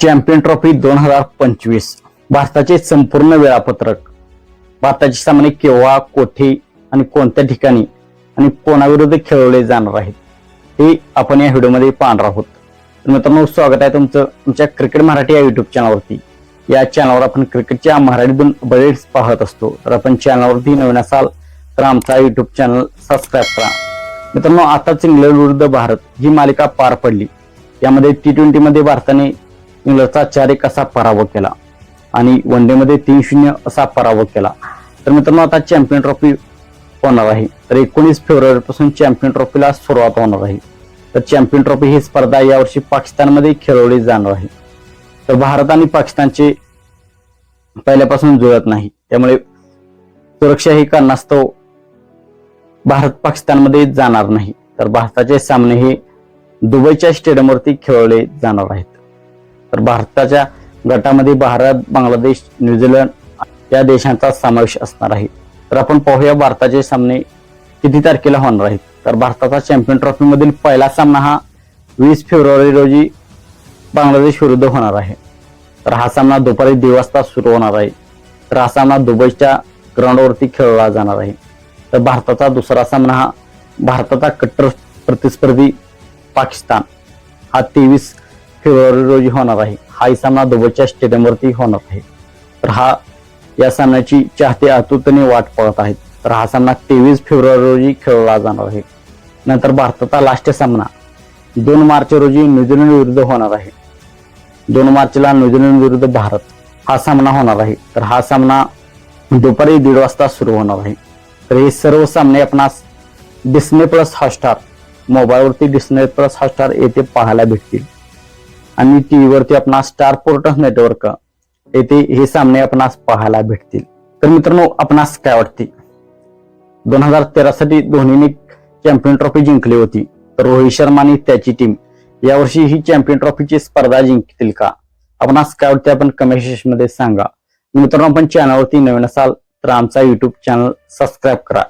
Champion trophy दोन हजार पंचवीस. भारताचे संपूर्ण वेळापत्रक. भारताचे सामने केव्हा कोठे आणि कोणत्या ठिकाणी आणि कोणाविरुद्ध खेळवले जाणार आहेत हे आपण या व्हिडिओमध्ये पाहणार आहोत. तर मित्रांनो स्वागत आहे तुमचं तुमच्या क्रिकेट मराठी या युट्यूब चॅनलवरती या चॅनलवर आपण क्रिकेटच्या मराठीतून बरेच पाहत असतो. तर आपण चॅनलवरती नवीन असाल तर आमचा युट्यूब चॅनल सबस्क्राईब करा. मित्रांनो आताच इंग्लंड विरुद्ध भारत ही मालिका पार पडली. यामध्ये टी ट्वेंटी मध्ये भारताने इंग्लंडचा चार एक असा पराभव केला आणि वन डे मध्ये तीन शून्य असा पराभव केला. तर मित्रांनो आता चॅम्पियन ट्रॉफी होणार आहे. तर एकोणीस फेब्रुवारी पासून चॅम्पियन ट्रॉफीला सुरुवात होणार आहे. तर चॅम्पियन ट्रॉफी ही स्पर्धा यावर्षी पाकिस्तानमध्ये खेळवली जाणार आहे. तर भारत आणि पाकिस्तानचे पहिल्यापासून जुळत नाही. त्यामुळे सुरक्षा ही कारणास्तव भारत पाकिस्तानमध्ये जाणार नाही. तर भारताचे सामने हे दुबईच्या स्टेडियमवरती खेळवले जाणार आहेत. तर भारताच्या गटामध्ये भारत बांगलादेश न्यूझीलंड या देशांचा समावेश असणार आहे. तर आपण पाहूया भारताचे सामने किती तारखेला होणार आहेत. तर भारताचा चॅम्पियन ट्रॉफीमधील पहिला सामना हा वीस फेब्रुवारी रोजी बांगलादेश विरुद्ध होणार आहे. तर हा सामना दुपारी दीड वाजता सुरू होणार आहे. तर हा सामना दुबईच्या ग्राउंडवरती खेळला जाणार आहे. तर भारताचा दुसरा सामना हा भारताचा कट्टर प्रतिस्पर्धी पाकिस्तान हा तेवीस फेब्रुवारी रोजी होणार आहे. हा सामना दुबईच्या स्टेडियमवरती होणार आहे. तर हा या सामन्याची चाहते आतुरतेने वाट पाहत आहेत. तर हा सामना तेवीस फेब्रुवारी रोजी खेळला जाणार आहे. नंतर भारताचा लास्ट सामना दोन मार्च रोजी न्यूझीलंड विरुद्ध होणार आहे. दोन मार्चला न्यूझीलंड विरुद्ध भारत हा सामना होणार आहे. तर हा सामना दुपारी दीड वाजता सुरू होणार आहे. तर हे सर्व सामने आपणास डिस्ने प्लस हॉटस्टार मोबाईलवरती डिस्ने प्लस हॉटस्टार येथे पाहायला भेटतील. आणि टीव्ही वरती आपणास स्टार पोर्टस नेटवर्क येथे हे सामने आपणास पाहायला भेटतील. तर मित्रांनो आपणास काय वाटते? दोन हजार तेरा साठी धोनीने चॅम्पियन ट्रॉफी जिंकली होती. तर रोहित शर्मा आणि त्याची टीम यावर्षी ही चॅम्पियन ट्रॉफीची स्पर्धा जिंकतील का? आपणास काय वाटते? आपण कमेंट सेक्शनमध्ये सांगा. मित्रांनो आपण चॅनलवरती नवीन असाल तर आमचा युट्यूब चॅनल सबस्क्राईब करा.